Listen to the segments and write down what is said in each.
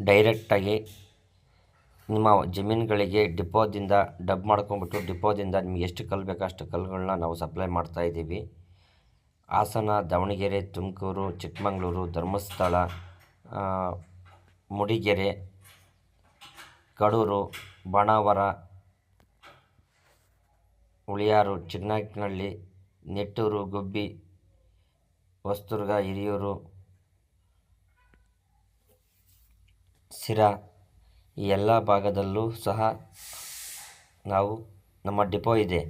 ಡೈರೆಕ್ಟಾಗಿ ನಿಮ್ಮ ಜಮೀನುಗಳಿಗೆ ಡಿಪೋದಿಂದ ಡಬ್ ಮಾಡ್ಕೊಂಬಿಟ್ಟು ಡಿಪೋದಿಂದ ನಿಮ್ಗೆ ಎಷ್ಟು ಕಲ್ಲು ಬೇಕೋ ಅಷ್ಟು ಕಲ್ಲುಗಳನ್ನ ನಾವು ಸಪ್ಲೈ ಮಾಡ್ತಾ ಇದ್ದೀವಿ. ಹಾಸನ, ದಾವಣಗೆರೆ, ತುಮಕೂರು, ಚಿಕ್ಕಮಗಳೂರು, ಧರ್ಮಸ್ಥಳ ಮೂಡಿಗೆರೆ, ಕಡೂರು, ಬಾಣಾವರ ಉಳಿಯಾರು ಚಿಕ್ಕನಾಯಕನಹಳ್ಳಿ ನೆಟ್ಟೂರು, ಗುಬ್ಬಿ, ಹೊಸದುರ್ಗ, ಹಿರಿಯೂರು ಸಿರಾ ಈ ಎಲ್ಲ ಭಾಗದಲ್ಲೂ ಸಹ ನಾವು ನಮ್ಮ ಡಿಪೋ ಇದೆ.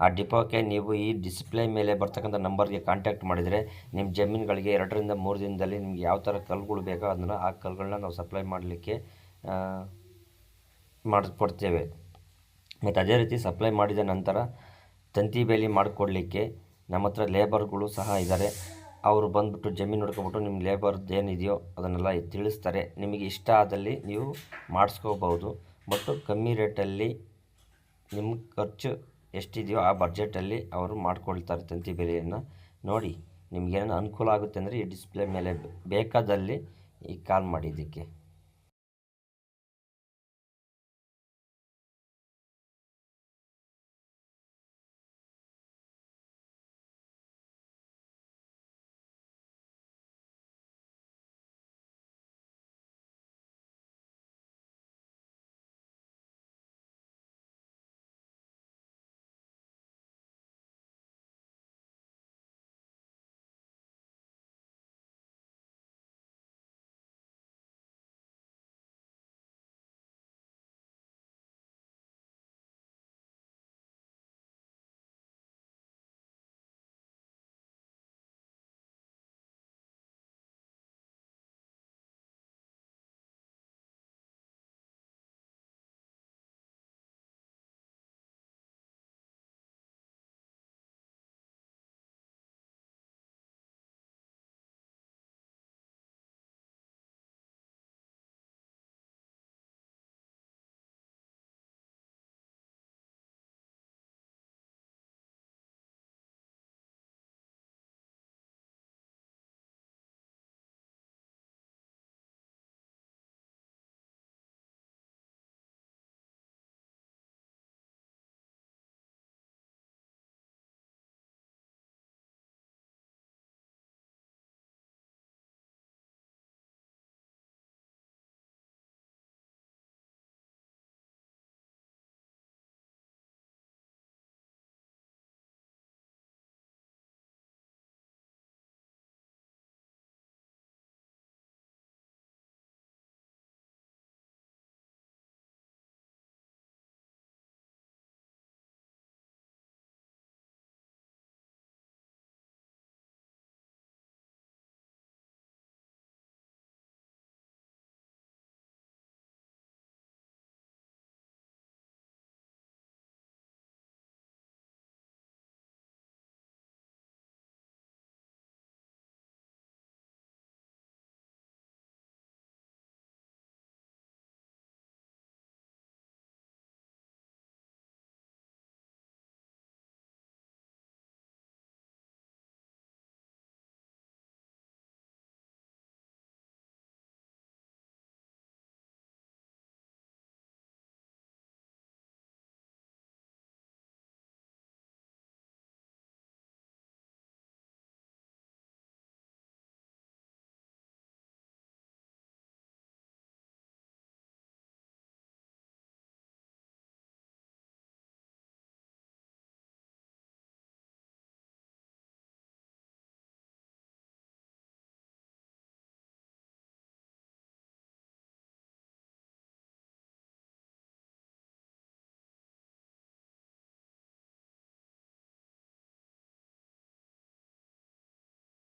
ಆ ಡಿಪೋಕ್ಕೆ ನೀವು ಈ ಡಿಸ್ಪ್ಲೇ ಮೇಲೆ ಬರ್ತಕ್ಕಂಥ ನಂಬರ್ಗೆ ಕಾಂಟ್ಯಾಕ್ಟ್ ಮಾಡಿದರೆ ನಿಮ್ಮ ಜಮೀನುಗಳಿಗೆ ಎರಡರಿಂದ ಮೂರು ದಿನದಲ್ಲಿ ನಿಮ್ಗೆ ಯಾವ ಥರ ಕಲ್ಲುಗಳು ಬೇಕೋ ಅದನ್ನು ಆ ಕಲ್ಲುಗಳನ್ನ ನಾವು ಸಪ್ಲೈ ಮಾಡಲಿಕ್ಕೆ ಮಾಡಿಕೊಡ್ತೇವೆ. ಮತ್ತು ಅದೇ ರೀತಿ ಸಪ್ಲೈ ಮಾಡಿದ ನಂತರ ತಂತಿ ಬೇಲಿ ಮಾಡಿಕೊಡ್ಲಿಕ್ಕೆ ನಮ್ಮ ಹತ್ರ ಲೇಬರ್ಗಳು ಸಹ ಇದ್ದಾರೆ. ಅವರು ಬಂದುಬಿಟ್ಟು ಜಮೀನು ನೋಡ್ಕೊಬಿಟ್ಟು ನಿಮ್ಮ ಲೇಬರ್ದು ಏನಿದೆಯೋ ಅದನ್ನೆಲ್ಲ ತಿಳಿಸ್ತಾರೆ. ನಿಮಗೆ ಇಷ್ಟ ಆದಲ್ಲಿ ನೀವು ಮಾಡಿಸ್ಕೋಬೋದು. ಬಟ್ ಕಮ್ಮಿ ರೇಟಲ್ಲಿ ನಿಮ್ಮ ಖರ್ಚು ಎಷ್ಟಿದೆಯೋ ಆ ಬಡ್ಜೆಟಲ್ಲಿ ಅವರು ಮಾಡ್ಕೊಳ್ತಾರೆ ತಂತಿ ಬೆಲೆಯನ್ನು ನೋಡಿ. ನಿಮಗೇನು ಅನುಕೂಲ ಆಗುತ್ತೆ ಅಂದರೆ ಈ ಡಿಸ್ಪ್ಲೇ ಮೇಲೆ ಬೇಕಾದಲ್ಲಿ ಈ ಕಾಲ್ ಮಾಡಿದ್ದಕ್ಕೆ.